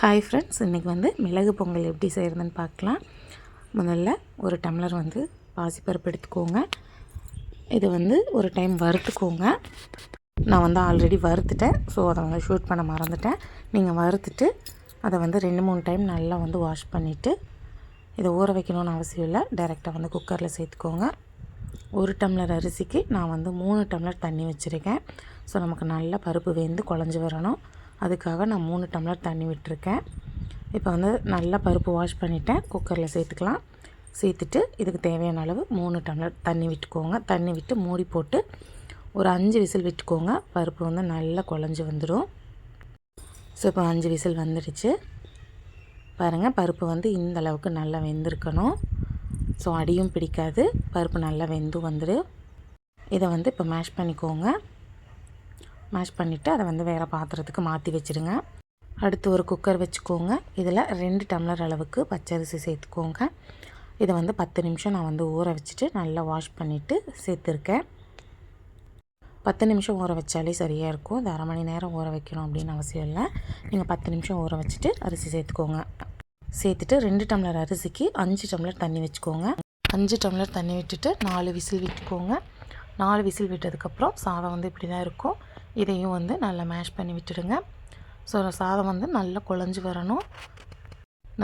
Hi friends இன்றைக்கி வந்து மிளகு பொங்கல் எப்படி செய்கிறதுன்னு பார்க்கலாம். முதல்ல ஒரு டம்ளர் வந்து பாசிப்பருப்பு எடுத்துக்கோங்க. இது வந்து ஒரு டைம் வறுத்துக்கோங்க. நான் வந்து ஆல்ரெடி வறுத்துட்டேன். ஸோ அதை வந்து ஷூட் பண்ண மறந்துட்டேன். நீங்கள் வறுத்துட்டு அதை வந்து ரெண்டு மூணு டைம் நல்லா வந்து வாஷ் பண்ணிவிட்டு இதை ஊற வைக்கணும்னு அவசியம் இல்லை. டைரெக்டாக வந்து குக்கரில் சேர்த்துக்கோங்க. ஒரு டம்ளர் அரிசிக்கு நான் வந்து மூணு டம்ளர் தண்ணி வச்சுருக்கேன். ஸோ நமக்கு நல்லா பருப்பு வேந்து குழஞ்சி வரணும். அதுக்காக நான் மூணு டம்ளர் தண்ணி விட்டுருக்கேன். இப்போ வந்து நல்லா பருப்பு வாஷ் பண்ணிவிட்டேன் குக்கரில் சேர்த்துக்கலாம். சேர்த்துட்டு இதுக்கு தேவையான அளவு மூணு டம்ளர் தண்ணி விட்டுக்கோங்க. தண்ணி விட்டு மூடி போட்டு ஒரு அஞ்சு விசில் விட்டுக்கோங்க. பருப்பு வந்து நல்லா குழஞ்சி வந்துடும் ஸோ இப்போ அஞ்சு விசில் வந்துடுச்சு பாருங்கள் பருப்பு வந்து இந்த அளவுக்கு நல்லா வெந்திருக்கணும். ஸோ அடியும் பிடிக்காது. பருப்பு நல்லா வெந்தும் வந்துடும் இதை வந்து இப்போ மேஷ் பண்ணிக்கோங்க. மேஷ் பண்ணிவிட்டு அதை வந்து வேறு பாத்திரத்துக்கு மாற்றி வச்சுருங்க. அடுத்து ஒரு குக்கர் வச்சுக்கோங்க. இதில் ரெண்டு டம்ளர் அளவுக்கு பச்சரிசி சேர்த்துக்கோங்க. இதை வந்து பத்து நிமிஷம் நான் வந்து ஊற வச்சுட்டு நல்லா வாஷ் பண்ணிவிட்டு சேர்த்துருக்கேன். பத்து நிமிஷம் ஊற வச்சாலே சரியாக இருக்கும். இது அரை மணி நேரம் ஊற வைக்கணும் அப்படின்னு அவசியம் இல்லை. நீங்கள் பத்து நிமிஷம் ஊற வச்சுட்டு அரிசி சேர்த்துக்கோங்க. சேர்த்துட்டு ரெண்டு டம்ளர் அரிசிக்கு அஞ்சு டம்ளர் தண்ணி வச்சுக்கோங்க. அஞ்சு டம்ளர் தண்ணி விட்டுட்டு நாலு விசில் விட்டுக்கோங்க. நாலு விசில் விட்டதுக்கப்புறம் சாதம் வந்து இப்படி தான் இருக்கும். இதையும் வந்து நல்லா மேஷ் பண்ணி விட்டுடுங்க. ஸோ சாதம் வந்து நல்லா குழஞ்சி வரணும்.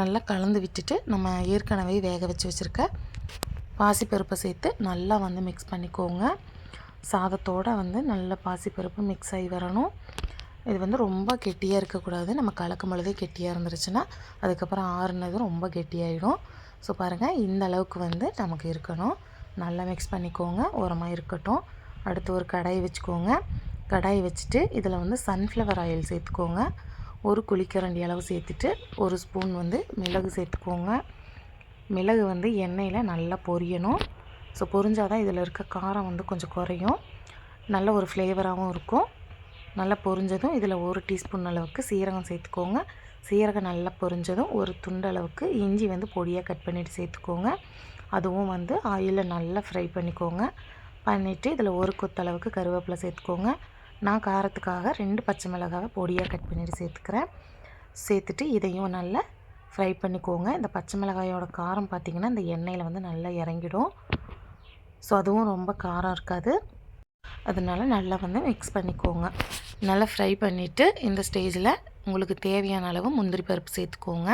நல்லா கலந்து விட்டுட்டு நம்ம ஏற்கனவே வேக வச்சு வச்சுருக்க பாசிப்பருப்பை சேர்த்து நல்லா வந்து மிக்ஸ் பண்ணிக்கோங்க. சாதத்தோடு வந்து நல்ல பாசிப்பருப்பு மிக்ஸ் ஆகி வரணும். இது வந்து ரொம்ப கெட்டியாக இருக்கக்கூடாது. நம்ம கலக்கும் பொழுதே கெட்டியாக இருந்துருச்சுன்னா அதுக்கப்புறம் ஆறுனதும் ரொம்ப கெட்டியாயிடும். ஸோ பாருங்கள் இந்த அளவுக்கு வந்து நமக்கு இருக்கணும். நல்லா மிக்ஸ் பண்ணிக்கோங்க. உரமாக இருக்கட்டும். அடுத்து ஒரு கடாயை வச்சுக்கோங்க. கடாய் வச்சுட்டு இதில் வந்து சன்ஃப்ளவர் ஆயில் சேர்த்துக்கோங்க. ஒரு குளிக்கரண்டி அளவு சேர்த்துட்டு ஒரு ஸ்பூன் வந்து மிளகு சேர்த்துக்கோங்க. மிளகு வந்து எண்ணெயில் நல்லா பொரியணும். ஸோ பொரிஞ்சால் தான் இதில் இருக்க காரம் வந்து கொஞ்சம் குறையும். நல்ல ஒரு ஃப்ளேவராகவும் இருக்கும். நல்லா பொரிஞ்சதும் இதில் ஒரு டீஸ்பூன் அளவுக்கு சீரகம் சேர்த்துக்கோங்க. சீரகம் நல்லா பொரிஞ்சதும் ஒரு துண்டு அளவுக்கு இஞ்சி வந்து பொடியாக கட் பண்ணிவிட்டு சேர்த்துக்கோங்க. அதுவும் வந்து ஆயிலில் நல்லா ஃப்ரை பண்ணிக்கோங்க. பண்ணிவிட்டு இதில் ஒரு கொத்தளவுக்கு கருவேப்பிலை சேர்த்துக்கோங்க. நான் காரத்துக்காக ரெண்டு பச்சை மிளகாவை பொடியாக கட் பண்ணிவிட்டு சேர்த்துக்கிறேன். சேர்த்துட்டு இதையும் நல்லா ஃப்ரை பண்ணிக்கோங்க. இந்த பச்சை மிளகாயோட காரம் பார்த்திங்கன்னா இந்த எண்ணெயில் வந்து நல்லா இறங்கிடும். ஸோ அதுவும் ரொம்ப காரம் இருக்காது. அதனால் நல்லா வந்து மிக்ஸ் பண்ணிக்கோங்க. நல்லா ஃப்ரை பண்ணிவிட்டு இந்த ஸ்டேஜில் உங்களுக்கு தேவையான அளவு முந்திரி பருப்பு சேர்த்துக்கோங்க.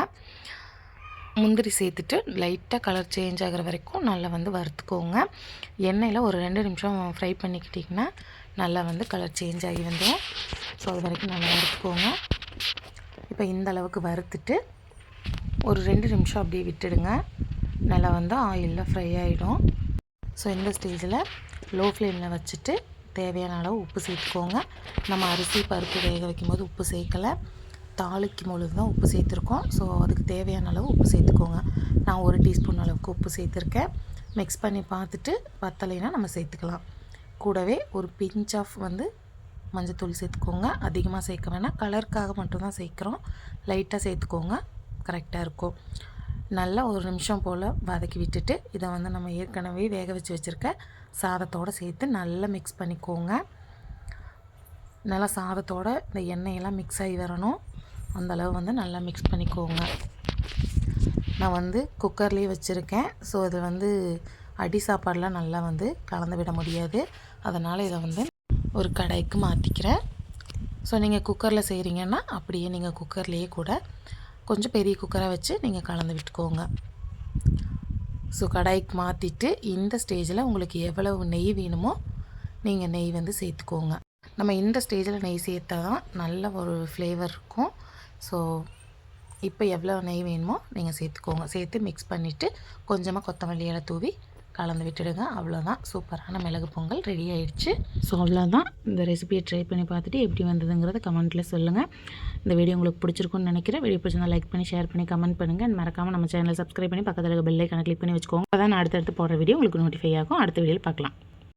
முந்திரி சேர்த்துட்டு லைட்டாக கலர் சேஞ்ச் ஆகிற வரைக்கும் நல்லா வந்து வறுத்துக்கோங்க. எண்ணெயில் ஒரு ரெண்டு நிமிஷம் ஃப்ரை பண்ணிக்கிட்டிங்கன்னா நல்லா வந்து கலர் சேஞ்ச் ஆகி வந்துடும் ஸோ அது வரைக்கும் நல்லா வறுத்துக்கோங்க. இப்போ இந்த அளவுக்கு வறுத்துட்டு ஒரு ரெண்டு நிமிஷம் அப்படியே விட்டுடுங்க. நல்லா வந்து ஆயிலில் ஃப்ரை ஆகிடும் ஸோ இந்த ஸ்டேஜில் லோ ஃப்ளேமில் வச்சுட்டு தேவையான அளவு உப்பு சேர்த்துக்கோங்க. நம்ம அரிசி பருப்பு வேக வைக்கும்போது உப்பு சேர்க்கலை. தாளிக்கும் பொழுது தான் உப்பு சேர்த்துருக்கோம். ஸோ அதுக்கு தேவையான அளவு உப்பு சேர்த்துக்கோங்க. நான் ஒரு டீஸ்பூன் அளவுக்கு உப்பு சேர்த்துருக்கேன். மிக்ஸ் பண்ணி பார்த்துட்டு பத்தலைனா நம்ம சேர்த்துக்கலாம். கூடவே ஒரு பிஞ்ச் ஆஃப் வந்து மஞ்சத்தூள் சேர்த்துக்கோங்க. அதிகமாக சேர்க்க வேணாம். கலருக்காக மட்டும்தான் சேர்க்குறோம். லைட்டாக சேர்த்துக்கோங்க. கரெக்டாக இருக்கும். நல்லா ஒரு நிமிஷம் போல் வதக்கி விட்டுட்டு இதை வந்து நம்ம ஏற்கனவே வேக வச்சு வச்சுருக்க சாதத்தோடு சேர்த்து நல்லா மிக்ஸ் பண்ணிக்கோங்க. நல்லா சாதத்தோடு இந்த எண்ணெயெல்லாம் மிக்ஸ் ஆகி வரணும். அந்தளவு வந்து நல்லா மிக்ஸ் பண்ணிக்கோங்க. நான் வந்து குக்கர்லேயே வச்சுருக்கேன். ஸோ இது வந்து அடி சாப்பாடெலாம் நல்லா வந்து கலந்து விட முடியாது. அதனால் இதை வந்து ஒரு கடாய்க்கு மாற்றிக்கிறேன் ஸோ நீங்கள் குக்கரில் செய்கிறீங்கன்னா அப்படியே நீங்கள் குக்கர்லேயே கூட கொஞ்சம் பெரிய குக்கராக வச்சு நீங்கள் கலந்து விட்டுக்கோங்க. ஸோ கடாய்க்கு மாற்றிட்டு இந்த ஸ்டேஜில் உங்களுக்கு எவ்வளவு நெய் வேணுமோ நீங்கள் நெய் வந்து சேர்த்துக்கோங்க. நம்ம இந்த ஸ்டேஜில் நெய் சேர்த்தா தான் நல்ல ஒரு ஃப்ளேவர் இருக்கும். ஸோ இப்போ எவ்வளோ நெய் வேணுமோ நீங்கள் சேர்த்துக்கோங்க. சேர்த்து மிக்ஸ் பண்ணிவிட்டு கொஞ்சமாக கொத்தமல்லி இலை தூவி கலந்து விட்டுடுங்க. அவ்வளோதான் சூப்பரான மிளகு பொங்கல் ரெடி ஆகிடுச்சு ஸோ அவ்வளோதான் இந்த ரெசிபியை ட்ரை பண்ணி பார்த்துட்டு எப்படி வந்ததுங்கிறத கமெண்ட்டில் சொல்லுங்கள் இந்த வீடியோ உங்களுக்கு பிடிச்சிருக்குன்னு நினைக்கிறேன். வீடியோ பிடிச்சிருந்தா லைக் பண்ணி ஷேர் பண்ணி கமெண்ட் பண்ணுங்கள் மறக்காமல் நம்ம சேனலை சப்ஸ்கிரைப் பண்ணி பக்கத்தில் பெல்லை கணக்கு கிளிக் பண்ணி வச்சுக்கோங்க. அதான் நான் அடுத்தடுத்து போடுற வீடியோ உங்களுக்கு நோட்டிஃபை ஆகும். அடுத்த வீடியோவில் பார்க்கலாம்.